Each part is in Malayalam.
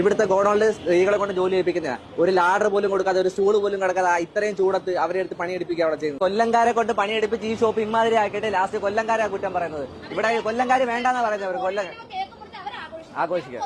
ഇവിടുത്തെ ഗോഡൗണിൽ സ്ത്രീകളെ കൊണ്ട് ജോലി ചെയ്യിപ്പിക്കുന്ന ഒരു ലാഡർ പോലും കൊടുക്കാതെ ഒരു സ്റ്റൂൾ പോലും കിടക്കാതെ ഇത്രയും ചൂടത്ത് അവരെ എടുത്ത് പണിയെടുപ്പിക്കുക അവിടെ ചെയ്യുന്നത്. കൊല്ലംകാരെ കൊണ്ട് പണിയെടുപ്പിച്ച് ഈ ഷോപ്പ് ഇമാതിരി ആക്കിയിട്ട് ലാസ്റ്റ് കൊല്ലംകാരെ കുറ്റം പറയുന്നത്. ഇവിടെ കൊല്ലംകാര് വേണ്ടെന്നാ പറയുന്നത് അവർ കൊല്ലം ആഘോഷിക്കുക.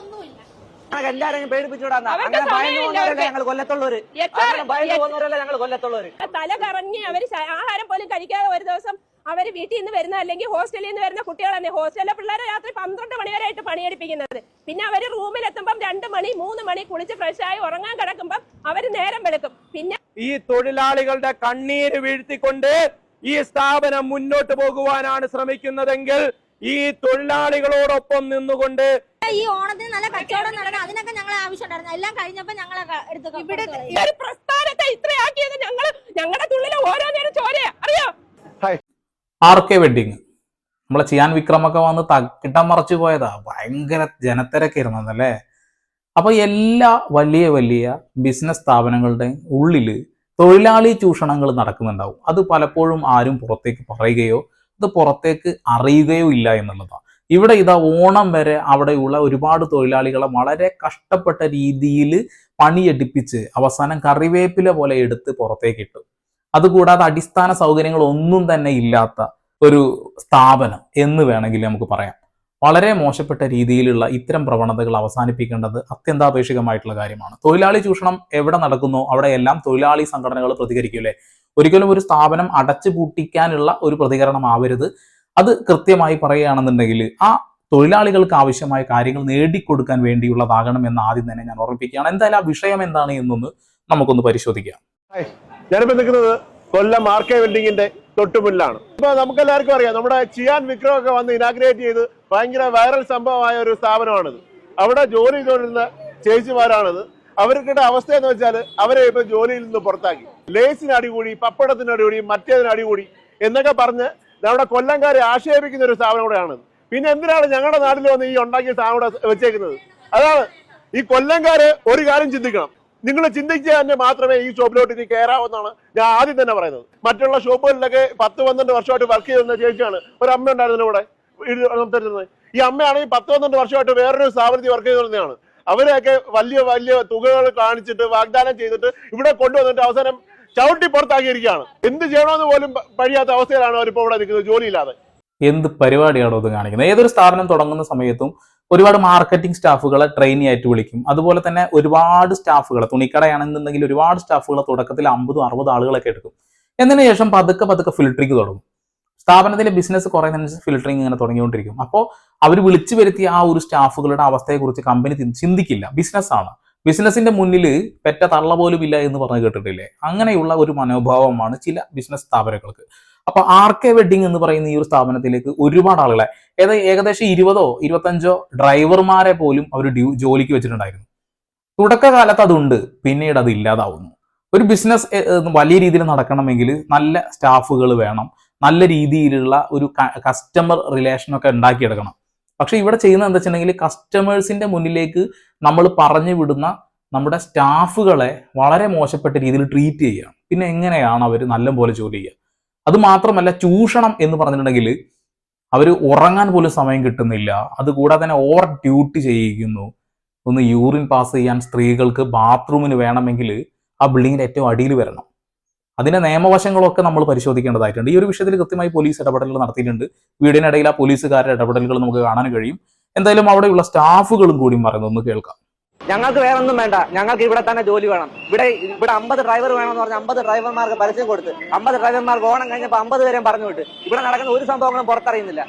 എല്ലാരെയും പേടിപ്പിച്ചുകൂടാന്നാ അങ്ങനെ ഭയന്നു പോകുന്നവരല്ല. ഞങ്ങൾ കൊല്ലത്തുള്ളവര്? അങ്ങനെ ഭയന്നു പോകുന്നവരല്ല ഞങ്ങൾ കൊല്ലത്തുള്ളവര്? തല കറങ്ങി അവർ ആഹാരം പോലും കഴിക്കാതെ ഒരു ദിവസം അവർ വീട്ടിൽ നിന്ന് വരുന്ന അല്ലെങ്കിൽ ഹോസ്റ്റലിൽ നിന്ന് വരുന്ന കുട്ടികളാണ് ഹോസ്റ്റലിലെ പിള്ളേരെ രാത്രി പന്ത്രണ്ട് മണി വരെ ആയിട്ട് പണിയെടുപ്പിക്കുന്നത്. പിന്നെ അവർ റൂമിൽ എത്തുമ്പം രണ്ട് മണി മൂന്ന് മണി കുളിച്ച് ഫ്രഷായി ആയി ഉറങ്ങാൻ കിടക്കുമ്പം അവർ നേരം വെളുക്കും. പിന്നെ ഈ തൊഴിലാളികളുടെ കണ്ണീര് വീഴ്ത്തിക്കൊണ്ട് ഈ സ്ഥാപനം മുന്നോട്ട് പോകുവാനാണ് ശ്രമിക്കുന്നതെങ്കിൽ ഈ തൊഴിലാളികളോടൊപ്പം നിന്നുകൊണ്ട് ഈ ഓണത്തിന് നല്ല കച്ചവടം നടക്കണം. അതിനൊക്കെ ഞങ്ങൾ ആവശ്യമുണ്ടായിരുന്നു. എല്ലാം കഴിഞ്ഞപ്പോ ഞങ്ങൾ എടുത്തു ഇവിടെ ഈ ഒരു പ്രസ്ഥാനത്തെ ഇത്രയാക്കിയത് ഞങ്ങൾ ഞങ്ങളുടെ തുള്ളിലെ ഓരോ നേരം ചോരയാ. അറിയോ? R K wedding. നമ്മളെ ചിയാൻ വിക്രമൊക്കെ വന്ന് തക്കിട്ടം മറച്ചു പോയതാ. ഭയങ്കര ജനത്തിരക്കിരുന്നതല്ലേ അപ്പൊ എല്ലാ വലിയ വലിയ ബിസിനസ് സ്ഥാപനങ്ങളുടെ ഉള്ളിൽ തൊഴിലാളി ചൂഷണങ്ങൾ നടക്കുന്നുണ്ടാവും. അത് പലപ്പോഴും ആരും പുറത്തേക്ക് പറയുകയോ അത് പുറത്തേക്ക് അറിയുകയോ ഇല്ല എന്നുള്ളതാണ് ഇവിടെ ഇതാ ഓണം വരെ അവിടെയുള്ള ഒരുപാട് തൊഴിലാളികളെ വളരെ കഷ്ടപ്പെട്ട രീതിയിൽ പണിയെടുപ്പിച്ച് അവസാനം കറിവേപ്പില പോലെ എടുത്ത് പുറത്തേക്ക് ഇട്ടു. അതുകൂടാതെ അടിസ്ഥാന സൗകര്യങ്ങൾ ഒന്നും തന്നെ ഇല്ലാത്ത ഒരു സ്ഥാപനം എന്ന് വേണമെങ്കിൽ നമുക്ക് പറയാം. വളരെ മോശപ്പെട്ട രീതിയിലുള്ള ഇത്തരം പ്രവണതകൾ അവസാനിപ്പിക്കേണ്ടത് അത്യന്താപേക്ഷികമായിട്ടുള്ള കാര്യമാണ്. തൊഴിലാളി ചൂഷണം എവിടെ നടക്കുന്നോ? അവിടെയെല്ലാം തൊഴിലാളി സംഘടനകൾ പ്രതികരിക്കില്ലേ ഒരിക്കലും ഒരു സ്ഥാപനം അടച്ചു പൂട്ടിക്കാനുള്ള ഒരു പ്രതികരണം ആവരുത്. അത് കൃത്യമായി പറയുകയാണെന്നുണ്ടെങ്കിൽ ആ തൊഴിലാളികൾക്ക് ആവശ്യമായ കാര്യങ്ങൾ നേടിക്കൊടുക്കാൻ വേണ്ടിയുള്ളതാകണം എന്ന് ആദ്യം തന്നെ ഞാൻ ഓർമ്മിപ്പിക്കുകയാണ്. എന്തായാലും ആ വിഷയം എന്താണ് എന്നൊന്ന് നമുക്കൊന്ന് പരിശോധിക്കാം. ഞാനിപ്പോ നിൽക്കുന്നത് കൊല്ലം ആർ കെ വെൽഡിങ്ങിന്റെ തൊട്ടുമുല്ലാണ് ഇപ്പൊ നമുക്ക് എല്ലാവർക്കും അറിയാം നമ്മുടെ ചിയാൻ വിക്രം ഒക്കെ വന്ന് ഇനാഗ്രേറ്റ് ചെയ്ത് ഭയങ്കര വൈറൽ സംഭവമായ ഒരു സ്ഥാപനമാണിത്. അവിടെ ജോലി ചെയ്തുകൊണ്ടിരുന്ന ചേച്ചിമാരാണിത്. അവർക്കിടെ അവസ്ഥ എന്ന് വെച്ചാൽ അവരെ ഇപ്പൊ ജോലിയിൽ നിന്ന് പുറത്താക്കി. ലേസിന് അടികൂടി പപ്പടത്തിന് അടികൂടി മറ്റേതിന് അടികൂടി എന്നൊക്കെ പറഞ്ഞ് നമ്മുടെ കൊല്ലംകാരെ ആക്ഷേപിക്കുന്ന ഒരു സ്ഥാപനം കൂടെയാണിത്. പിന്നെ എന്തിനാണ് ഞങ്ങളുടെ നാട്ടിൽ വന്ന് ഈ ഉണ്ടാക്കിയ സ്ഥാപനം വെച്ചേക്കുന്നത്? അതാണ് ഈ കൊല്ലംകാര് ഒരു കാര്യം ചിന്തിക്കണം. നിങ്ങൾ ചിന്തിക്കുക തന്നെ മാത്രമേ ഈ ഷോപ്പിലോട്ട് ഇനി കയറാവുന്നതാണ് ഞാൻ ആദ്യം തന്നെ പറയുന്നത്. മറ്റുള്ള ഷോപ്പുകളിലൊക്കെ പത്ത് പന്ത്രണ്ട് വർഷമായിട്ട് വർക്ക് ചെയ്തിരുന്ന ചേച്ചിയാണ്. ഒരു അമ്മ ഉണ്ടായിരുന്നു ഇവിടെ. സംസാരിച്ചിരുന്നത് ഈ അമ്മയാണെങ്കിൽ പത്ത് പന്ത്രണ്ട് വർഷമായിട്ട് വേറൊരു സ്ഥാപനത്തിൽ വർക്ക് ചെയ്തിരുന്നതാണ് അവരെയൊക്കെ വലിയ വലിയ തുകകൾ കാണിച്ചിട്ട് വാഗ്ദാനം ചെയ്തിട്ട് ഇവിടെ കൊണ്ടുവന്നിട്ട് അവസാനം ചവിട്ടി പുറത്താക്കിയിരിക്കുകയാണ്. എന്ത് ചെയ്യണമെന്ന് പോലും കഴിയാത്ത അവസ്ഥയിലാണ് അവരിപ്പോൾ ഇവിടെ നിൽക്കുന്നത്. ജോലിയില്ലാതെ. എന്ത് പരിപാടിയാണോ ഇത് കാണിക്കുന്നത്? ഏതൊരു സ്ഥാപനം തുടങ്ങുന്ന സമയത്തും ഒരുപാട് മാർക്കറ്റിംഗ് സ്റ്റാഫുകളെ ട്രെയിനി ആയിട്ട് വിളിക്കും. അതുപോലെ തന്നെ ഒരുപാട് സ്റ്റാഫുകളെ തുണിക്കടയാണെന്നുണ്ടെങ്കിൽ ഒരുപാട് സ്റ്റാഫുകളെ തുടക്കത്തിൽ അമ്പതും അറുപത് ആളുകളൊക്കെ എടുക്കും. എന്നതിന് ശേഷം പതുക്കെ പതുക്കെ ഫിൽട്ടറിങ് തുടങ്ങും. സ്ഥാപനത്തിലെ ബിസിനസ് കുറയുന്നതിന് ഫിൽട്ടറിങ് ഇങ്ങനെ തുടങ്ങിക്കൊണ്ടിരിക്കും. അപ്പോൾ അവർ വിളിച്ചു വരുത്തിയ ആ ഒരു സ്റ്റാഫുകളുടെ അവസ്ഥയെക്കുറിച്ച് കമ്പനി ചിന്തിക്കില്ല. ബിസിനസ്സാണ് ബിസിനസിന്റെ മുന്നിൽ പെറ്റ തള്ള പോലും ഇല്ല എന്ന് പറഞ്ഞ് കേട്ടിട്ടില്ലേ? അങ്ങനെയുള്ള ഒരു മനോഭാവമാണ് ചില ബിസിനസ് സ്ഥാപനങ്ങൾക്ക്. അപ്പൊ ആർ കെ വെഡിങ് എന്ന് പറയുന്ന ഈ ഒരു സ്ഥാപനത്തിലേക്ക് ഒരുപാട് ആളുകളെ ഏകദേശം ഇരുപതോ ഇരുപത്തഞ്ചോ ഡ്രൈവർമാരെ പോലും അവർ ഡ്യൂ ജോലിക്ക് വെച്ചിട്ടുണ്ടായിരുന്നു. തുടക്കകാലത്ത് അതുണ്ട് പിന്നീട് അത് ഇല്ലാതാവുന്നു. ഒരു ബിസിനസ് വലിയ രീതിയിൽ നടക്കണമെങ്കിൽ നല്ല സ്റ്റാഫുകൾ വേണം നല്ല രീതിയിലുള്ള ഒരു കസ്റ്റമർ റിലേഷനൊക്കെ ഉണ്ടാക്കിയെടുക്കണം. പക്ഷെ ഇവിടെ ചെയ്യുന്നത് എന്താ വെച്ചിട്ടുണ്ടെങ്കിൽ കസ്റ്റമേഴ്സിന്റെ മുന്നിലേക്ക് നമ്മൾ പറഞ്ഞു വിടുന്ന നമ്മുടെ സ്റ്റാഫുകളെ വളരെ മോശപ്പെട്ട രീതിയിൽ ട്രീറ്റ് ചെയ്യുക പിന്നെ എങ്ങനെയാണ് അവർ നല്ല പോലെ ജോലി ചെയ്യുക? അത് മാത്രമല്ല ചൂഷണം എന്ന് പറഞ്ഞിട്ടുണ്ടെങ്കിൽ അവർ ഉറങ്ങാൻ പോലും സമയം കിട്ടുന്നില്ല. അതുകൂടാതെ തന്നെ ഓവർ ഡ്യൂട്ടി ചെയ്യിക്കുന്നു. ഒന്ന് യൂറിൻ പാസ് ചെയ്യാൻ സ്ത്രീകൾക്ക് ബാത്റൂമിന് വേണമെങ്കിൽ ആ ബിൽഡിങ്ങിന്റെ ഏറ്റവും അടിയിൽ വരണം. അതിന്റെ നിയമവശങ്ങളൊക്കെ നമ്മൾ പരിശോധിക്കേണ്ടതായിട്ടുണ്ട്. ഈ ഒരു വിഷയത്തിൽ കൃത്യമായി പോലീസ് ഇടപെടലുകൾ നടത്തിയിട്ടുണ്ട്. വീടിനിടയിൽ ആ പോലീസുകാരുടെ ഇടപെടലുകൾ നമുക്ക് കാണാൻ കഴിയും. എന്തായാലും അവിടെയുള്ള സ്റ്റാഫുകളും കൂടി പറയുന്നത് ഒന്ന് കേൾക്കാം. ഞങ്ങൾക്ക് വേറെ ഒന്നും വേണ്ട. ഞങ്ങൾക്ക് ഇവിടെ തന്നെ ജോലി വേണം. ഇവിടെ ഇവിടെ അമ്പത് ഡ്രൈവർ വേണമെന്ന് പറഞ്ഞ അമ്പത് ഡ്രൈവർമാർക്ക് പരസ്യം കൊടുത്ത്. അമ്പത് ഡ്രൈവർമാർക്ക് ഓണം കഴിഞ്ഞപ്പോൾ അമ്പത് പേരെയും പറഞ്ഞു വിട്ട്. ഇവിടെ നടക്കുന്ന ഒരു സംഭവങ്ങളും പുറത്തറിയുന്നില്ല.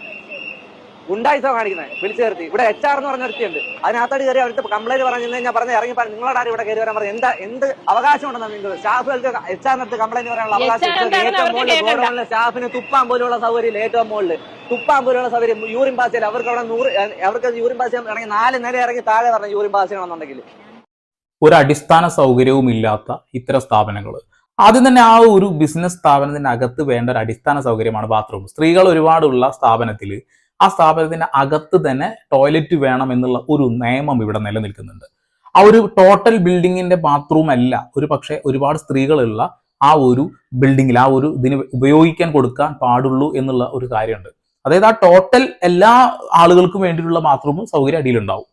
ഉണ്ടായിസോ കാണിക്കുന്നത്. വിളിച്ചു ചേർത്തി ഇവിടെ എച്ച് ആർ എന്ന് പറഞ്ഞ ഒരുത്തിയുണ്ട്. അതിനകത്തോട് കയറി അവർക്ക് കംപ്ലൈന്റ് പറഞ്ഞു ഞാൻ പറഞ്ഞ ഇറങ്ങി പറഞ്ഞു നിങ്ങളോട് ആരും ഇവിടെ കയറി വരാൻ പറഞ്ഞു എന്താ എന്ത് അവകാശം ഉണ്ടെന്നാണ് നിങ്ങൾ സ്റ്റാഫുകൾക്ക് എച്ച് ആറിനടുത്ത് കംപ്ലൈന്റ് പറയാനുള്ള അവകാശം. ഏറ്റവും മുകളിൽ. ഗോഡൌണിലെ സ്റ്റാഫിന് തുപ്പാൻ പോലുള്ള സൗകര്യം ഏറ്റവും മുകളിൽ തുപ്പാൻ പോലുള്ള സൗകര്യം യൂറിൻ പാസ് ചെയ്യാൻ അവർക്ക് അവിടെ നൂറ് അവർക്ക് യൂറിൻ പാസ് ചെയ്യാൻ ഇറങ്ങി നാല് നില ഇറങ്ങി താഴെ പറഞ്ഞു യൂറിൻ പാസ് ചെയ്യണമെന്നുണ്ടെങ്കിൽ ഒരു അടിസ്ഥാന സൗകര്യവും ഇല്ലാത്ത ഇത്തരം സ്ഥാപനങ്ങൾ ആദ്യം തന്നെ ആ ഒരു ബിസിനസ് സ്ഥാപനത്തിനകത്ത് അകത്ത് വേണ്ട ഒരു അടിസ്ഥാന സൗകര്യമാണ് ബാത്റൂം സ്ത്രീകൾ ഒരുപാടുള്ള സ്ഥാപനത്തിൽ ആ സ്ഥാപനത്തിന് അകത്ത് തന്നെ ടോയ്ലറ്റ് വേണം എന്നുള്ള ഒരു നിയമം ഇവിടെ നിലനിൽക്കുന്നുണ്ട്. ആ ഒരു ടോട്ടൽ ബിൽഡിങ്ങിന്റെ ബാത്റൂം അല്ല ഒരു പക്ഷേ ഒരുപാട് സ്ത്രീകളുള്ള ആ ഒരു ബിൽഡിങ്ങിൽ ആ ഒരു ഇതിന് ഉപയോഗിക്കാൻ കൊടുക്കാൻ പാടുള്ളൂ എന്നുള്ള ഒരു കാര്യമുണ്ട്. അതായത് ആ ടോട്ടൽ എല്ലാ ആളുകൾക്കും വേണ്ടിയിട്ടുള്ള ബാത്റൂം സൗകര്യം അടിയിലുണ്ടാവും.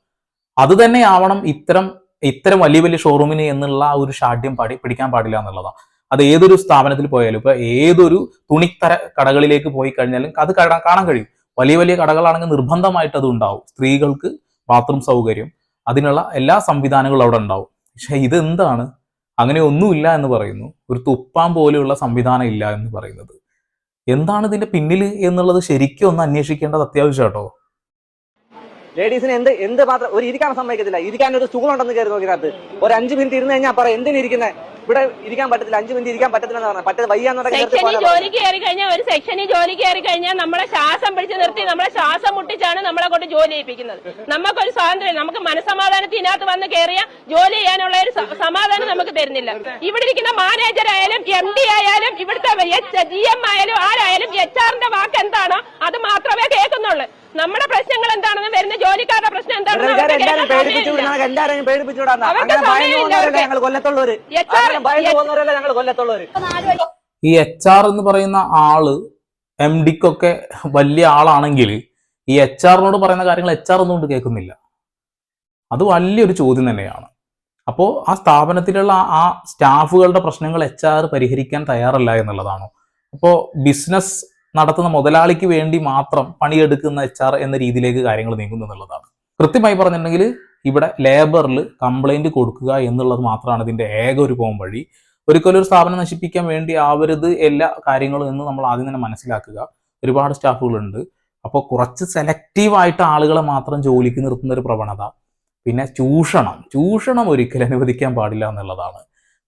അത് ആവണം ഇത്തരം ഇത്തരം വലിയ വലിയ ഷോറൂമിന് എന്നുള്ള ഒരു ഷാഠ്യം പാടി പിടിക്കാൻ പാടില്ല എന്നുള്ളതാണ്. അത് ഏതൊരു സ്ഥാപനത്തിൽ പോയാലും ഇപ്പൊ ഏതൊരു തുണിത്തര കടകളിലേക്ക് പോയി കഴിഞ്ഞാലും അത് കാണാൻ കഴിയും. വലിയ വലിയ കടകളാണെങ്കിൽ നിർബന്ധമായിട്ട് അത് ഉണ്ടാവും. സ്ത്രീകൾക്ക് ബാത്റൂം സൗകര്യം അതിനുള്ള എല്ലാ സംവിധാനങ്ങളും അവിടെ ഉണ്ടാവും. പക്ഷേ ഇത് എന്താണ്? അങ്ങനെ ഒന്നുമില്ല എന്ന് പറയുന്നു. ഒരു തുപ്പാൻ പോലെയുള്ള സംവിധാനം ഇല്ല എന്ന് പറയുന്നത്. എന്താണ് ഇതിന്റെ പിന്നിൽ എന്നുള്ളത് ശരിക്കും ഒന്ന് അന്വേഷിക്കേണ്ടത് അത്യാവശ്യം കേട്ടോ. ലേഡീസിന് എന്ത് എന്ത് മാത്രം ഒരു ഇരിക്കാൻ സമ്മതിക്കത്തില്ല. ഇരിക്കാൻ ഒരു സ്റ്റൂൾ ഉണ്ടെന്ന് കയറി നോക്കിനകത്ത് ഒരു അഞ്ച് മിനിറ്റ് ഇരുന്ന് കഴിഞ്ഞാൽ പറ എന്തിനാ ഇരിക്കുന്നത് ഇവിടെ ഇരിക്കാൻ പറ്റത്തില്ല അഞ്ചു മിനിറ്റ് ഇരിക്കാൻ പറ്റത്തില്ല എന്ന് പറഞ്ഞാൽ പറ്റത് വയ്യാന്ന് ജോലി കയറി കഴിഞ്ഞാൽ ഒരു സെക്ഷനിൽ ജോലി കയറി കഴിഞ്ഞാൽ നമ്മളെ ശ്വാസം പിടിച്ചു നിർത്തി നമ്മളെ ശ്വാസം മുട്ടിച്ചാണ് നമ്മളെ കൊണ്ട് ജോലി ചെയ്യിപ്പിക്കുന്നത്. നമുക്കൊരു സ്വാതന്ത്ര്യം നമുക്ക് മനസമാധാനത്തിൽ ഇതിനകത്ത് വന്ന് കയറിയ ജോലി ചെയ്യാനുള്ള ഒരു സമാധാനം നമുക്ക് തരുന്നില്ല. ഇവിടെ ഇരിക്കുന്ന മാനേജർ ആയാലും എം ഡി ആയാലും ഇവിടുത്തെ ജി എം ആയാലും ആരായാലും എച്ച് ആറിന്റെ വാക്ക് എന്താണോ അത് മാത്രമേ കേൾക്കുന്നുള്ളൂ. നമ്മുടെ പ്രശ്നങ്ങൾ എന്താണെന്ന് വരുന്ന ജോലിക്കാരുടെ പ്രശ്നം എന്താണെന്ന് ഈ എച്ച് ആർ എന്ന് പറയുന്ന ആൾ എം ഡിക്കൊക്കെ വലിയ ആളാണെങ്കിൽ ഈ എച്ച് ആറിനോട് പറയുന്ന കാര്യങ്ങൾ എച്ച് ആർ ഒന്നും കൊണ്ട് കേൾക്കുന്നില്ല. അത് വലിയൊരു ചോദ്യം തന്നെയാണ്. അപ്പോൾ ആ സ്ഥാപനത്തിലുള്ള ആ സ്റ്റാഫുകളുടെ പ്രശ്നങ്ങൾ എച്ച് ആർ പരിഹരിക്കാൻ തയ്യാറല്ല എന്നുള്ളതാണോ. അപ്പോൾ ബിസിനസ് നടത്തുന്ന മുതലാളിക്ക് വേണ്ടി മാത്രം പണിയെടുക്കുന്ന എച്ച് ആർ എന്ന രീതിയിലേക്ക് കാര്യങ്ങൾ നീങ്ങുന്നു എന്നുള്ളതാണ്. കൃത്യമായി പറഞ്ഞിട്ടുണ്ടെങ്കിൽ ഇവിടെ ലേബറിൽ കംപ്ലൈന്റ് കൊടുക്കുക എന്നുള്ളത് മാത്രമാണ് ഇതിന്റെ ഏക ഒരു പോകും വഴി. ഒരിക്കലും ഒരു സ്ഥാപനം നശിപ്പിക്കാൻ വേണ്ടി ആവരുത് എല്ലാ കാര്യങ്ങളും എന്ന് നമ്മൾ ആദ്യം തന്നെ മനസ്സിലാക്കുക. ഒരുപാട് സ്റ്റാഫുകളുണ്ട്. അപ്പോൾ കുറച്ച് സെലക്റ്റീവായിട്ട് ആളുകളെ മാത്രം ജോലിക്ക് നിർത്തുന്ന ഒരു പ്രവണത. പിന്നെ ചൂഷണം. ചൂഷണം ഒരിക്കലും അനുവദിക്കാൻ പാടില്ല എന്നുള്ളതാണ്.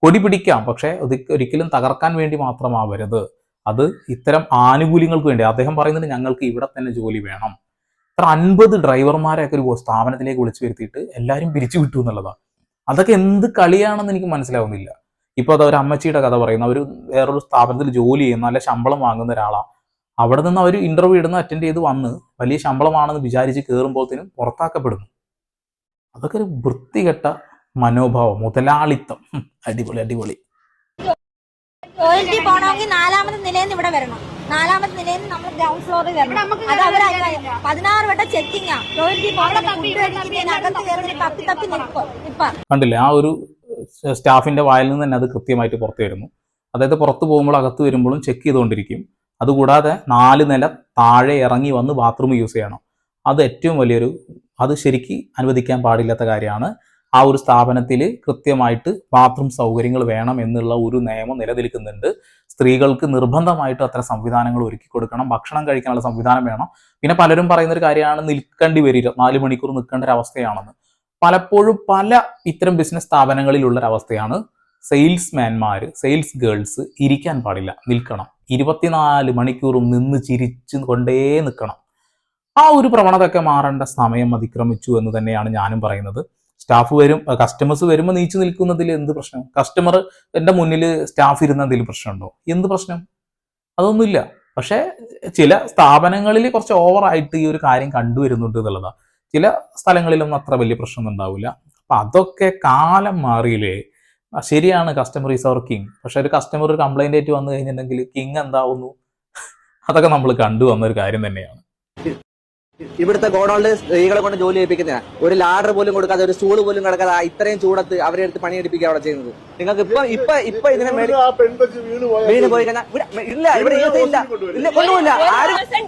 കൊടി പിടിക്കാം പക്ഷേ ഒരിക്കലും തകർക്കാൻ വേണ്ടി മാത്രമാവരുത് അത് ഇത്തരം ആനുകൂല്യങ്ങൾക്ക് വേണ്ടി. അദ്ദേഹം പറയുന്നത് ഞങ്ങൾക്ക് ഇവിടെ തന്നെ ജോലി വേണം. ഇത്ര അൻപത് ഡ്രൈവർമാരെയൊക്കെ ഒരു സ്ഥാപനത്തിലേക്ക് വിളിച്ചു വരുത്തിയിട്ട് എല്ലാവരും പിരിച്ചു വിട്ടു എന്നുള്ളതാണ്. അതൊക്കെ എന്ത് കളിയാണെന്ന് എനിക്ക് മനസ്സിലാവുന്നില്ല. ഇപ്പൊ അത് ഒരു അമ്മച്ചിയുടെ കഥ പറയുന്ന. ഒരു വേറൊരു സ്ഥാപനത്തിൽ ജോലി ചെയ്യുന്ന. നല്ല ശമ്പളം വാങ്ങുന്ന ഒരാളാണ് അവിടെ നിന്ന് അവർ ഇന്റർവ്യൂ ഇടുന്ന അറ്റൻഡ് ചെയ്ത് വന്ന് വലിയ ശമ്പളമാണെന്ന് വിചാരിച്ച് കയറുമ്പോഴത്തേനും പുറത്താക്കപ്പെടുന്നു. അതൊക്കെ ഒരു വൃത്തികെട്ട മനോഭാവം മുതലാളിത്തം. അടിപൊളി അടിപൊളി. ടോയ്ലറ്റിൽ പോകണമെങ്കിൽ നാലാമത്തെ നിലയിൽ നിന്ന് ഇവിടെ വരണം. നാലാമത്തെ നിലയിൽ നിന്ന് നമ്മൾ ഗ്രൗണ്ട് ഫ്ലോറിൽ വരണം. അത് അവർ പതിനാറ് വട്ടം ചെക്കിങ്ങാ റോയൽറ്റി പോകണമെങ്കിൽ അകത്ത് കയറി തപ്പി തപ്പി നിൽക്കും ഇപ്പൊ. കണ്ടില്ലേ ആ ഒരു സ്റ്റാഫിന്റെ വായിൽ നിന്ന് തന്നെ അത് കൃത്യമായിട്ട് പുറത്തു വരുന്നു. അതായത് പുറത്ത് പോകുമ്പോൾ അകത്ത് വരുമ്പോഴും ചെക്ക് ചെയ്തുകൊണ്ടിരിക്കും. അതുകൂടാതെ നാല് നില താഴെ ഇറങ്ങി വന്ന് ബാത്റൂം യൂസ് ചെയ്യണം. അത് ഏറ്റവും വലിയൊരു അത് ശരിക്ക് അനുവദിക്കാൻ പാടില്ലാത്ത കാര്യമാണ്. ആ ഒരു സ്ഥാപനത്തിൽ കൃത്യമായിട്ട് ബാത്റൂം സൗകര്യങ്ങൾ വേണം എന്നുള്ള ഒരു നിയമം നിലനിൽക്കുന്നുണ്ട്. സ്ത്രീകൾക്ക് നിർബന്ധമായിട്ട് അത്ര സംവിധാനങ്ങൾ ഒരുക്കി കൊടുക്കണം. ഭക്ഷണം കഴിക്കാനുള്ള സംവിധാനം വേണം. പിന്നെ പലരും പറയുന്ന ഒരു കാര്യമാണ് നിൽക്കേണ്ടി വരില്ല നാല് മണിക്കൂർ നിൽക്കേണ്ട ഒരു അവസ്ഥയാണെന്ന്. പലപ്പോഴും പല ഇത്തരം ബിസിനസ് സ്ഥാപനങ്ങളിലുള്ള ഒരു അവസ്ഥയാണ്. സെയിൽസ്മാൻമാർ സെയിൽസ് ഗേൾസ് ഇരിക്കാൻ പാടില്ല. നിൽക്കണം. ഇരുപത്തിനാല് മണിക്കൂറും നിന്ന് ചിരിച്ച് കൊണ്ടേ നിൽക്കണം. ആ ഒരു പ്രവണതയൊക്കെ മാറേണ്ട സമയം അതിക്രമിച്ചു എന്ന് തന്നെയാണ് ഞാനും പറയുന്നത്. സ്റ്റാഫ് വരും കസ്റ്റമേഴ്സ് വരുമ്പോൾ നീച്ചു നിൽക്കുന്നതിൽ എന്ത് പ്രശ്നം? കസ്റ്റമർ എന്റെ മുന്നിൽ സ്റ്റാഫ് ഇരുന്നതിൽ പ്രശ്നമുണ്ടോ? എന്ത് പ്രശ്നം? അതൊന്നുമില്ല. പക്ഷേ ചില സ്ഥാപനങ്ങളിൽ കുറച്ച് ഓവറായിട്ട് ഈ ഒരു കാര്യം കണ്ടുവരുന്നുണ്ട് എന്നുള്ളതാണ് ചില സ്ഥലങ്ങളിലൊന്നും അത്ര വലിയ പ്രശ്നമൊന്നും ഉണ്ടാവില്ല. അപ്പൊ അതൊക്കെ കാലം മാറിയില്ലേ? ശരിയാണ് കസ്റ്റമർ ഈസ് അവർ കിങ് പക്ഷെ ഒരു കസ്റ്റമർ ഒരു കംപ്ലൈന്റ് ആയിട്ട് വന്നു കഴിഞ്ഞിട്ടുണ്ടെങ്കിൽ കിങ് എന്താവുന്നു? അതൊക്കെ നമ്മൾ കണ്ടുവന്ന ഒരു കാര്യം തന്നെയാണ്. ഇവിടുത്തെ ഗോഡൗണിൽ സ്ത്രീകളെ കൊണ്ട് ജോലി ചെയ്യിപ്പിക്കുന്ന ഒരു ലാഡർ പോലും കൊടുക്കാതെ ഒരു സ്റ്റൂൾ പോലും കിടക്കാതെ ഇത്രയും ചൂടത്ത് അവരെ എടുത്ത് പണിയെടുപ്പിക്കുക അവിടെ ചെയ്യുന്നത്. നിങ്ങൾക്ക് ഇപ്പൊ ഇപ്പൊ ഇപ്പൊ ഇതിനെ വീണ് പോയി ഇല്ല ഇവിടെ ഇല്ല ഇല്ല കൊണ്ടുപോയില്ല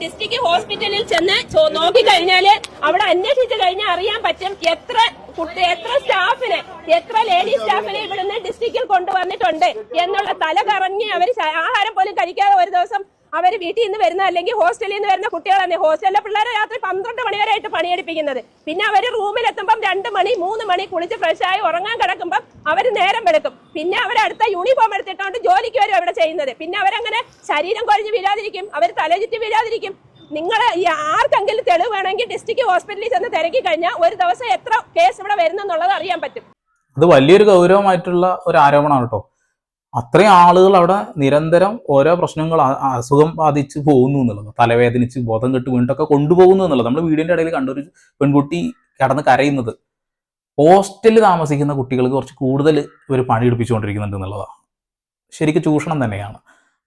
ഡിസ്ട്രിക്ട് ഹോസ്പിറ്റലിൽ ചെന്ന് നോക്കി നോക്കിക്കഴിഞ്ഞാൽ അവിടെ അന്വേഷിച്ചു കഴിഞ്ഞാൽ അറിയാൻ പറ്റും എത്ര കുട്ടി എത്ര സ്റ്റാഫിനെ എത്ര ലേഡി സ്റ്റാഫിനെ ഇവിടുന്ന് ഡിസ്ട്രിക്റ്റിൽ കൊണ്ടുവന്നിട്ടുണ്ട് എന്നുള്ള തല കറങ്ങി അവർ ആഹാരം പോലും കഴിക്കാതെ ഒരു ദിവസം അവർ വീട്ടിൽ നിന്ന് വരുന്ന അല്ലെങ്കിൽ ഹോസ്റ്റലിൽ നിന്ന് വരുന്ന കുട്ടികളാണ്. ഹോസ്റ്റലിലെ പിള്ളേരെ രാത്രി പന്ത്രണ്ട് മണിവരെയായിട്ട് വരെ പണിയെടുപ്പിക്കുന്നത്. പിന്നെ അവർ റൂമിലെത്തുമ്പം രണ്ട് മണി മൂന്ന് മണി കുളിച്ച് ഫ്രഷായി ഉറങ്ങാൻ കിടക്കുമ്പം അവർ നേരം വെളുക്കും. പിന്നെ അവർ അടുത്ത യൂണിഫോം എടുത്തിട്ടുകൊണ്ട് ജോലിക്ക് വരും അവിടെ ചെയ്യുന്നത്. പിന്നെ അവരങ്ങനെ ശരീരം കുഴഞ്ഞ് വീഴാതിരിക്കും. അവർ തലചുറ്റി വീഴാതിരിക്കും. നിങ്ങൾ ഈ ആർക്കെങ്കിലും തെളിവ് വേണമെങ്കിൽ ഡിസ്ട്രിക്ട് ഹോസ്പിറ്റലിൽ ചെന്ന് തിരക്കി കഴിഞ്ഞാൽ ഒരു ദിവസം എത്ര കേസ് ഇവിടെ വരുന്നെന്നുള്ളത് അറിയാൻ പറ്റും. അത് വലിയൊരു ഗൗരവമായിട്ടുള്ള ഒരു ആരോപണമാണ് കേട്ടോ. അത്രയും ആളുകൾ അവിടെ നിരന്തരം ഓരോ പ്രശ്നങ്ങൾ അസുഖം ബാധിച്ച് പോകുന്നു എന്നുള്ളത്. തലവേദനിച്ച് ബോധം കെട്ട് വീണ്ടൊക്കെ കൊണ്ടുപോകുന്നു എന്നുള്ളത്. നമ്മൾ വീടിന്റെ ഇടയിൽ കണ്ടൊരു പെൺകുട്ടി കിടന്ന് കരയുന്നത് ഹോസ്റ്റലിൽ താമസിക്കുന്ന കുട്ടികൾക്ക് കുറച്ച് കൂടുതൽ ഇവർ പണിയെടുപ്പിച്ചുകൊണ്ടിരിക്കുന്നുണ്ട് എന്നുള്ളതാണ്. ശരിക്കും ചൂഷണം തന്നെയാണ്.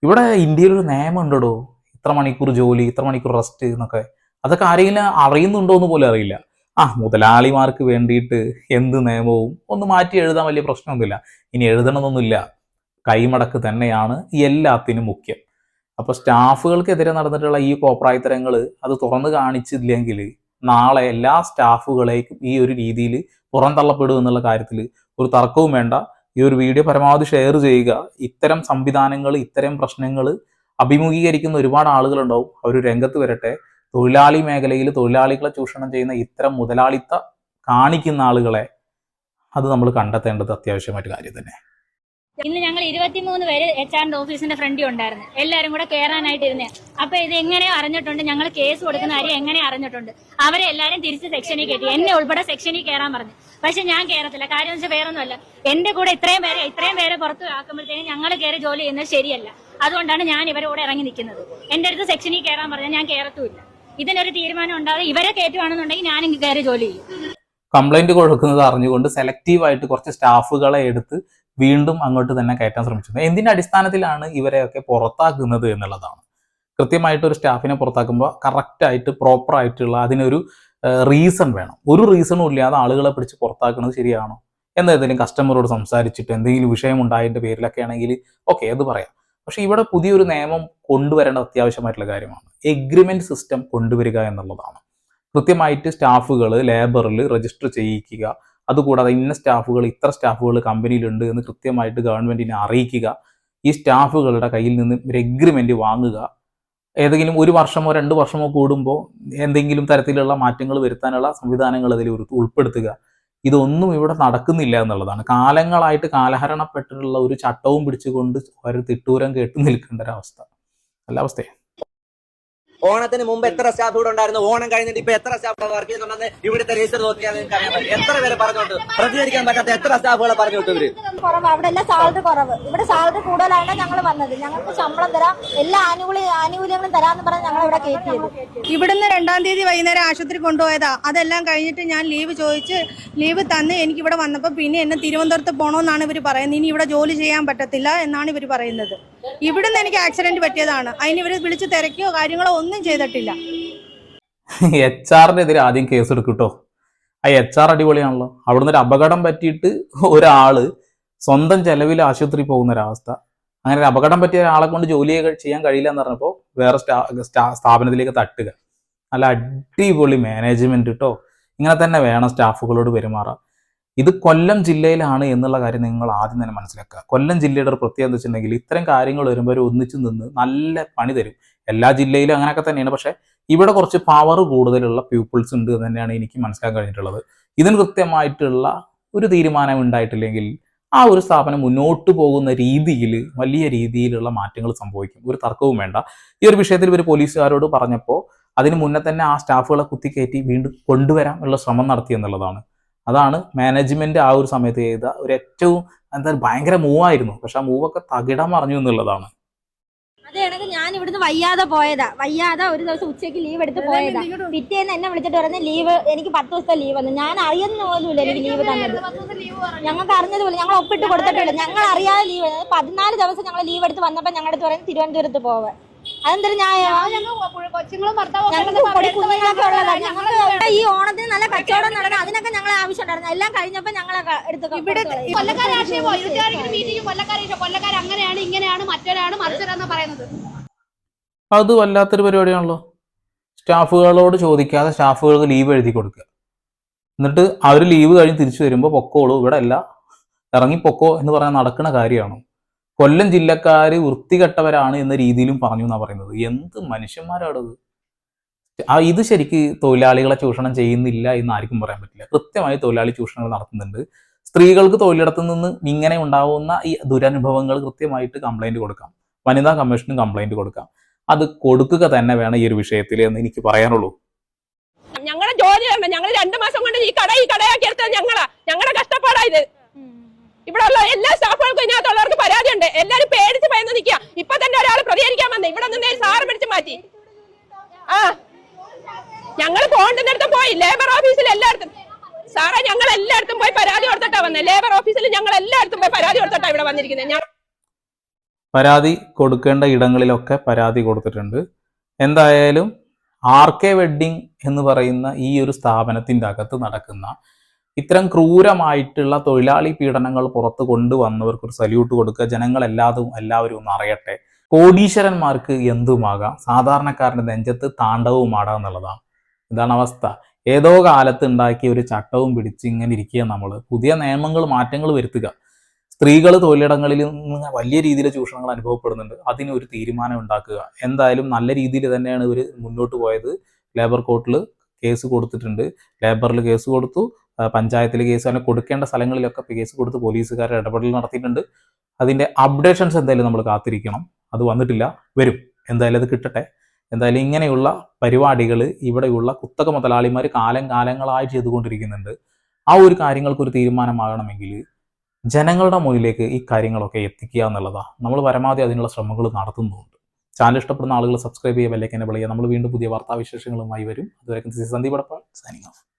ഇവിടെ ഇന്ത്യയിൽ ഒരു നിയമം ഉണ്ടോ ഇത്ര മണിക്കൂർ ജോലി ഇത്ര മണിക്കൂർ റെസ്റ്റ് എന്നൊക്കെ. അതൊക്കെ ആരെങ്കിലും അറിയുന്നുണ്ടോ എന്ന് പോലും അറിയില്ല. ആ മുതലാളിമാർക്ക് വേണ്ടിയിട്ട് എന്ത് നിയമവും? ഒന്ന് മാറ്റി എഴുതാൻ വലിയ പ്രശ്നമൊന്നുമില്ല. ഇനി എഴുതണമെന്നൊന്നുമില്ല. കൈമടക്ക് തന്നെയാണ് എല്ലാത്തിനും മുഖ്യം. അപ്പോൾ സ്റ്റാഫുകൾക്കെതിരെ നടന്നിട്ടുള്ള ഈ കോപ്രായത്തരങ്ങൾ അത് തുറന്നു കാണിച്ചില്ലെങ്കിൽ നാളെ എല്ലാ സ്റ്റാഫുകളേക്കും ഈ ഒരു രീതിയിൽ പുറന്തള്ളപ്പെടും എന്നുള്ള കാര്യത്തിൽ ഒരു തർക്കവും വേണ്ട. ഈ ഒരു വീഡിയോ പരമാവധി ഷെയർ ചെയ്യുക. ഇത്തരം സംവിധാനങ്ങൾ ഇത്തരം പ്രശ്നങ്ങൾ അഭിമുഖീകരിക്കുന്ന ഒരുപാട് ആളുകളുണ്ടാവും. അവർ രംഗത്ത് വരട്ടെ. തൊഴിലാളി മേഖലയിൽ തൊഴിലാളികളെ ചൂഷണം ചെയ്യുന്ന ഇത്തരം മുതലാളിത്ത കാണിക്കുന്ന ആളുകളെ അത് നമ്മൾ കണ്ടെത്തേണ്ടത് അത്യാവശ്യമായിട്ട് കാര്യം തന്നെ. ഇന്ന് ഞങ്ങൾ ഇരുപത്തിമൂന്ന് പേര് എച്ച് ആറിന്റെ ഓഫീസിന്റെ ഫ്രണ്ടി ഉണ്ടായിരുന്നു. എല്ലാവരും കൂടെ കയറാനായിട്ട് ഇരുന്നേ. അപ്പൊ ഇത് എങ്ങനെ അറിഞ്ഞിട്ടുണ്ട്. ഞങ്ങൾ കേസ് കൊടുക്കുന്ന കാര്യം എങ്ങനെ അറിഞ്ഞിട്ടുണ്ട്. അവരെ എല്ലാവരും തിരിച്ച് സെക്ഷനിൽ കയറ്റി. എന്നെ ഉൾപ്പെടെ സെക്ഷനിൽ കയറാൻ പറഞ്ഞു. പക്ഷെ ഞാൻ കയറത്തില്ല കാര്യം വെച്ചാൽ വേറൊന്നുമല്ല. എന്റെ കൂടെ ഇത്രയും പേരെ ഇത്രയും പേരെ പുറത്ത് ആക്കുമ്പോഴത്തേക്കും ഞങ്ങൾ കയറി ജോലി ചെയ്യുന്നത് ശരിയല്ല. അതുകൊണ്ടാണ് ഞാൻ ഇവരെ ഇവരോട് ഇറങ്ങി നിൽക്കുന്നത്. എന്റെ അടുത്ത് സെക്ഷനിൽ കയറാൻ പറഞ്ഞാൽ ഞാൻ കയറത്തുമില്ല ഇതിനൊരു തീരുമാനം ഉണ്ടാകും ഇവരെ കയറ്റുവാണെന്നുണ്ടെങ്കിൽ ഞാൻ ഇങ്ങനെ കയറി ജോലി ചെയ്യും. കംപ്ലൈന്റ് കൊടുക്കുന്നത് അറിഞ്ഞുകൊണ്ട് സെലക്റ്റീവായിട്ട് കുറച്ച് സ്റ്റാഫുകളെ എടുത്ത് വീണ്ടും അങ്ങോട്ട് തന്നെ കയറ്റാൻ ശ്രമിച്ചത് എന്തിന്റെ അടിസ്ഥാനത്തിലാണ് ഇവരെയൊക്കെ പുറത്താക്കുന്നത് എന്നുള്ളതാണ്. കൃത്യമായിട്ട് ഒരു സ്റ്റാഫിനെ പുറത്താക്കുമ്പോൾ കറക്റ്റായിട്ട് പ്രോപ്പർ ആയിട്ടുള്ള അതിനൊരു റീസൺ വേണം. ഒരു റീസണും ഇല്ലാതെ ആളുകളെ പിടിച്ച് പുറത്താക്കുന്നത് ശരിയാണോ? എന്തെങ്കിലും കസ്റ്റമറോട് സംസാരിച്ചിട്ട് എന്തെങ്കിലും വിഷയം ഉണ്ടായതിന്റെ പേരിലൊക്കെ ആണെങ്കിൽ ഓക്കെ അത് പറയാം. പക്ഷെ ഇവിടെ പുതിയൊരു നിയമം കൊണ്ടുവരേണ്ട അത്യാവശ്യമായിട്ടുള്ള കാര്യമാണ്. എഗ്രിമെന്റ് സിസ്റ്റം കൊണ്ടുവരിക എന്നുള്ളതാണ്. കൃത്യമായിട്ട് സ്റ്റാഫുകൾ ലേബറിൽ രജിസ്റ്റർ ചെയ്യിക്കുക. അതുകൂടാതെ ഇന്ന സ്റ്റാഫുകൾ ഇത്ര സ്റ്റാഫുകൾ കമ്പനിയിലുണ്ട് എന്ന് കൃത്യമായിട്ട് ഗവൺമെന്റിനെ അറിയിക്കുക. ഈ സ്റ്റാഫുകളുടെ കയ്യിൽ നിന്ന് ഒരു എഗ്രിമെന്റ് വാങ്ങുക. ഏതെങ്കിലും ഒരു വർഷമോ രണ്ട് വർഷമോ കൂടുമ്പോൾ എന്തെങ്കിലും തരത്തിലുള്ള മാറ്റങ്ങൾ വരുത്താനുള്ള സംവിധാനങ്ങൾ അതിൽ ഉൾപ്പെടുത്തുക. ഇതൊന്നും ഇവിടെ നടക്കുന്നില്ല എന്നുള്ളതാണ്. കാലങ്ങളായിട്ട് കാലഹരണപ്പെട്ടിട്ടുള്ള ഒരു ചട്ടവും പിടിച്ചുകൊണ്ട് ഒരു തിട്ടൂരം കേട്ട് നിൽക്കേണ്ട ഒരവസ്ഥ. നല്ല അവസ്ഥയാണ് ഓണത്തിന് മുമ്പ് എത്ര സ്റ്റാഫ് ഇവിടെ ഉണ്ടായിരുന്നു? ഓണം കഴിഞ്ഞിട്ട് ഇപ്പൊ എത്ര സ്റ്റാഫ് വർക്ക് ചെയ്യുന്നുണ്ടെന്ന് ഇവിടുത്തെ രജിസ്റ്റർ നോക്കിയാൽ നിങ്ങൾക്ക് അറിയാൻ പറ്റും. എത്ര പേരെ പറഞ്ഞോട്ട് പ്രതികരിക്കാൻ പറ്റാത്ത എത്ര സ്റ്റാഫുകളെ പറഞ്ഞു വിട്ടു ഇവർ? കുറവ്. അവിടെ എല്ലാം സാലറി കുറവ്. ഇവിടെ സാലറി കൂടുതലാണ് ഞങ്ങൾ വന്നത്. ഞങ്ങൾക്ക് ശമ്പളം തരാം. എല്ലാ ആനുകൂല്യ ആനുകൂല്യങ്ങളും തരാമെന്ന് പറഞ്ഞ് ഞങ്ങൾ ഇവിടെ കയറ്റിയത് ഇവിടുന്ന് രണ്ടാം തീയതി വൈകുന്നേരം ആശുപത്രി കൊണ്ടുപോയതാ. അതെല്ലാം കഴിഞ്ഞിട്ട് ഞാൻ ലീവ് ചോദിച്ച് ലീവ് തന്ന് എനിക്ക് ഇവിടെ വന്നപ്പോൾ പിന്നെ എന്നെ തിരുവനന്തപുരത്ത് പോകണമെന്നാണ് ഇവർ പറയുന്നത്. ഇനി ഇവിടെ ജോലി ചെയ്യാൻ പറ്റത്തില്ല എന്നാണ് ഇവർ പറയുന്നത്. ഇവിടുന്ന് എനിക്ക് ആക്സിഡന്റ് പറ്റിയതാണ്. അതിന് ഇവർ വിളിച്ച് തിരക്കിയോ കാര്യങ്ങളോ ഒന്നും ചെയ്തിട്ടില്ല. എച്ച് ആറിനെതിരെ ആദ്യം കേസ് എടുക്കും ആ എച്ച് ആർ അടിപൊളിയാണല്ലോ. അവിടുന്ന് ഒരു അപകടം പറ്റിയിട്ട് ഒരാൾ സ്വന്തം ചെലവിൽ ആശുപത്രി പോകുന്ന ഒരവസ്ഥ. അങ്ങനെ ഒരു അപകടം പറ്റിയ ഒരാളെ കൊണ്ട് ജോലി ചെയ്യാൻ കഴിയില്ല എന്ന് പറഞ്ഞപ്പോൾ വേറെ സ്ഥാപനത്തിലേക്ക് തട്ടുക. നല്ല അടിപൊളി മാനേജ്മെന്റ് കേട്ടോ ഇങ്ങനെ തന്നെ വേണം സ്റ്റാഫുകളോട് പെരുമാറാൻ. ഇത് കൊല്ലം ജില്ലയിലാണ് എന്നുള്ള കാര്യം നിങ്ങൾ ആദ്യം തന്നെ മനസ്സിലാക്കുക. കൊല്ലം ജില്ലയുടെ ഒരു പ്രത്യേകത വെച്ചിട്ടുണ്ടെങ്കിൽ ഇത്തരം കാര്യങ്ങൾ വരുമ്പോൾ ഒരു ഒന്നിച്ചു നിന്ന് നല്ല പണി തരും. എല്ലാ ജില്ലയിലും അങ്ങനെയൊക്കെ തന്നെയാണ്. പക്ഷേ ഇവിടെ കുറച്ച് പവർ കൂടുതലുള്ള പീപ്പിൾസ് ഉണ്ട് എന്ന് തന്നെയാണ് എനിക്ക് മനസ്സിലാക്കാൻ കഴിഞ്ഞിട്ടുള്ളത്. ഇതിന് കൃത്യമായിട്ടുള്ള ഒരു തീരുമാനം ഉണ്ടായിട്ടില്ലെങ്കിൽ ആ ഒരു സ്ഥാപനം മുന്നോട്ട് പോകുന്ന രീതിയിൽ വലിയ രീതിയിലുള്ള മാറ്റങ്ങൾ സംഭവിക്കും. ഒരു തർക്കവും വേണ്ട. ഈ ഒരു വിഷയത്തിൽ ഇവർ പോലീസുകാരോട് പറഞ്ഞപ്പോൾ അതിന് മുന്നേ തന്നെ ആ സ്റ്റാഫുകളെ കുത്തിക്കയറ്റി വീണ്ടും കൊണ്ടുവരാൻ ഉള്ള ശ്രമം നടത്തി എന്നുള്ളതാണ്. അതാണ് മാനേജ്മെന്റ് ആ ഒരു സമയത്ത് ചെയ്ത ഒരു ഏറ്റവും എന്താ ഭയങ്കര മൂവായിരുന്നു പക്ഷെ ആ മൂവൊക്കെ തകിടം മറിഞ്ഞു എന്നുള്ളതാണ്. അത് കണക്ക് ഞാൻ ഇവിടുന്ന് വയ്യാതെ പോയതാ. വയ്യാതെ ഒരു ദിവസം ഉച്ചയ്ക്ക് ലീവ് എടുത്ത് പോയതാ. പിറ്റേന്ന് എന്നെ വിളിച്ചിട്ട് പറഞ്ഞ ലീവ് എനിക്ക് പത്ത് ദിവസത്തെ ലീവ് വന്നു. ഞാൻ അറിയുന്ന പോലുമില്ല എനിക്ക് ലീവ് തന്നത്. ഞങ്ങൾക്ക് അറിഞ്ഞത് പോലും ഞങ്ങൾ ഒപ്പിട്ട് കൊടുത്തിട്ടില്ല ഞങ്ങൾ അറിയാതെ ലീവ് പതിനാല് ദിവസം ഞങ്ങൾ ലീവ് എടുത്ത് വന്നപ്പോൾ ഞങ്ങളുടെ അടുത്ത് പറയുന്നത് തിരുവനന്തപുരത്ത് പോവാൻ. അതെന്തൊരു ന്യായമാണ് ഈ ഓണത്തിന് നല്ല കച്ചവടം നടക്കണം. അതിനൊക്കെ ഞങ്ങളെ ആവശ്യമുണ്ടായിരുന്നു. എല്ലാം കഴിഞ്ഞപ്പോ ഞങ്ങൾ എടുത്തു ഇവിടെ കൊല്ലക്കാർ അങ്ങനെയാണ് ഇങ്ങനെയാണ് മറ്റൊരാണ് മറിച്ചൊരാന്ന് പറയുന്നത്. അത് വല്ലാത്തൊരു പരിപാടിയാണല്ലോ. സ്റ്റാഫുകളോട് ചോദിക്കാതെ സ്റ്റാഫുകൾക്ക് ലീവ് എഴുതി കൊടുക്കുക. എന്നിട്ട് അവർ ലീവ് കഴിഞ്ഞ് തിരിച്ചു വരുമ്പോൾ പൊക്കോളൂ. ഇവിടെ അല്ല ഇറങ്ങി പൊക്കോ എന്ന് പറഞ്ഞാൽ നടക്കുന്ന കാര്യമാണ്? കൊല്ലം ജില്ലക്കാർ വൃത്തികെട്ടവരാണ് എന്ന രീതിയിലും പറഞ്ഞു എന്നാണ് പറയുന്നത്. എന്ത് മനുഷ്യന്മാരാണത് ആ ഇത് ശരിക്ക് തൊഴിലാളികളെ ചൂഷണം ചെയ്യുന്നില്ല എന്ന് ആർക്കും പറയാൻ പറ്റില്ല. കൃത്യമായി തൊഴിലാളി ചൂഷണങ്ങൾ നടത്തുന്നുണ്ട്. സ്ത്രീകൾക്ക് തൊഴിലിടത്തു നിന്ന് ഇങ്ങനെ ഉണ്ടാവുന്ന ഈ ദുരനുഭവങ്ങൾ കൃത്യമായിട്ട് കംപ്ലൈന്റ് കൊടുക്കാം. വനിതാ കമ്മീഷനും കംപ്ലൈന്റ് കൊടുക്കാം. അത് കൊടുക്കുക തന്നെ വേണം ഈ ഒരു വിഷയത്തിൽ എന്ന് എനിക്ക് പറയാനുള്ളൂ. ഞങ്ങളുടെ ജോലി ഞങ്ങൾ രണ്ടു മാസം കൊണ്ട് ഈ കട ഈ കടയാക്കി എടുത്തത് ഞങ്ങളാ. ഞങ്ങളുടെ കഷ്ടപ്പാടാ ഇത്. ഇവിടെ ഉള്ള എല്ലാ സ്റ്റാഫുകൾക്കും ഇതിനകത്തുള്ളവർക്ക് പരാതിയുണ്ട്. എല്ലാരും പേടിച്ച് ഭയന്ന് നിൽക്കുക. ഇപ്പൊ തന്നെ ഒരാൾ പ്രതികരിക്കാൻ വന്നേ ഇവിടെ നിന്ന് സാറ് പിടിച്ച് മാറ്റി. ആ. ഞങ്ങൾ പോകേണ്ടിടത്തും പോയി. ലേബർ ഓഫീസിൽ എല്ലായിടത്തും. സാറേ ഞങ്ങൾ എല്ലായിടത്തും പോയി പരാതി കൊടുത്തിട്ടാ വന്നേ. ലേബർ ഓഫീസിൽ ഞങ്ങൾ എല്ലായിടത്തും പോയി പരാതി കൊടുത്തിട്ടാ ഇവിടെ വന്നിരിക്കുന്നത് ഞാൻ പരാതി കൊടുക്കേണ്ട ഇടങ്ങളിലൊക്കെ പരാതി കൊടുത്തിട്ടുണ്ട്. എന്തായാലും ആർ കെ വെഡിങ് എന്ന് പറയുന്ന ഈ ഒരു സ്ഥാപനത്തിന്റെ അകത്ത് നടക്കുന്ന ഇത്തരം ക്രൂരമായിട്ടുള്ള തൊഴിലാളി പീഡനങ്ങൾ പുറത്ത് കൊണ്ടുവന്നവർക്ക് ഒരു സല്യൂട്ട് കൊടുക്കുക. ജനങ്ങൾ എല്ലാതും എല്ലാവരും ഒന്ന് അറിയട്ടെ. കോടീശ്വരന്മാർക്ക് എന്തുമാകാം? സാധാരണക്കാരന്റെ നെഞ്ചത്ത് താണ്ഡവുമാടാം എന്നുള്ളതാണ്. ഇതാണ് അവസ്ഥ. ഏതോ കാലത്ത് ഉണ്ടാക്കിയ ഒരു ചട്ടവും പിടിച്ച് ഇങ്ങനെ ഇരിക്കുക നമ്മൾ പുതിയ നിയമങ്ങൾ മാറ്റങ്ങൾ വരുത്തുക. സ്ത്രീകൾ തൊഴിലിടങ്ങളിൽ നിന്ന് വലിയ രീതിയിൽ ചൂഷണങ്ങൾ അനുഭവപ്പെടുന്നുണ്ട്. അതിന് ഒരു തീരുമാനം ഉണ്ടാക്കുക. എന്തായാലും നല്ല രീതിയിൽ തന്നെയാണ് ഇവർ മുന്നോട്ട് പോയത്. ലേബർ കോർട്ടിൽ കേസ് കൊടുത്തിട്ടുണ്ട്. ലേബറിൽ കേസ് കൊടുത്തു. പഞ്ചായത്തിൽ കേസ് അങ്ങനെ കൊടുക്കേണ്ട സ്ഥലങ്ങളിലൊക്കെ കേസ് കൊടുത്ത് പോലീസുകാരെ ഇടപെടൽ നടത്തിയിട്ടുണ്ട്. അതിന്റെ അപ്ഡേഷൻസ് എന്തായാലും നമ്മൾ കാത്തിരിക്കണം. അത് വന്നിട്ടില്ല. വരും. എന്തായാലും അത് കിട്ടട്ടെ. എന്തായാലും ഇങ്ങനെയുള്ള പരിപാടികൾ ഇവിടെയുള്ള കുത്തക മുതലാളിമാർ കാലം കാലങ്ങളായി ചെയ്തുകൊണ്ടിരിക്കുന്നുണ്ട്. ആ ഒരു കാര്യങ്ങൾക്കൊരു തീരുമാനമാകണമെങ്കിൽ ജനങ്ങളുടെ മുന്നിലേക്ക് ഈ കാര്യങ്ങളൊക്കെ എത്തിക്കുക എന്നുള്ളതാണ് നമ്മൾ പരമാവധി അതിനുള്ള ശ്രമങ്ങൾ നടത്തുന്നുണ്ട്. ചാനൽ ഇഷ്ടപ്പെടുന്ന ആളുകൾ സബ്സ്ക്രൈബ് ചെയ്യുക ബെല്ലൈക്കനെ വിളിക്കുക നമ്മൾ വീണ്ടും പുതിയ വാർത്താവിശേഷങ്ങളുമായി വരും. അതുവരെ സന്ദീപ് അടപ്പാൾ സൈനിങ് ഓഫ്.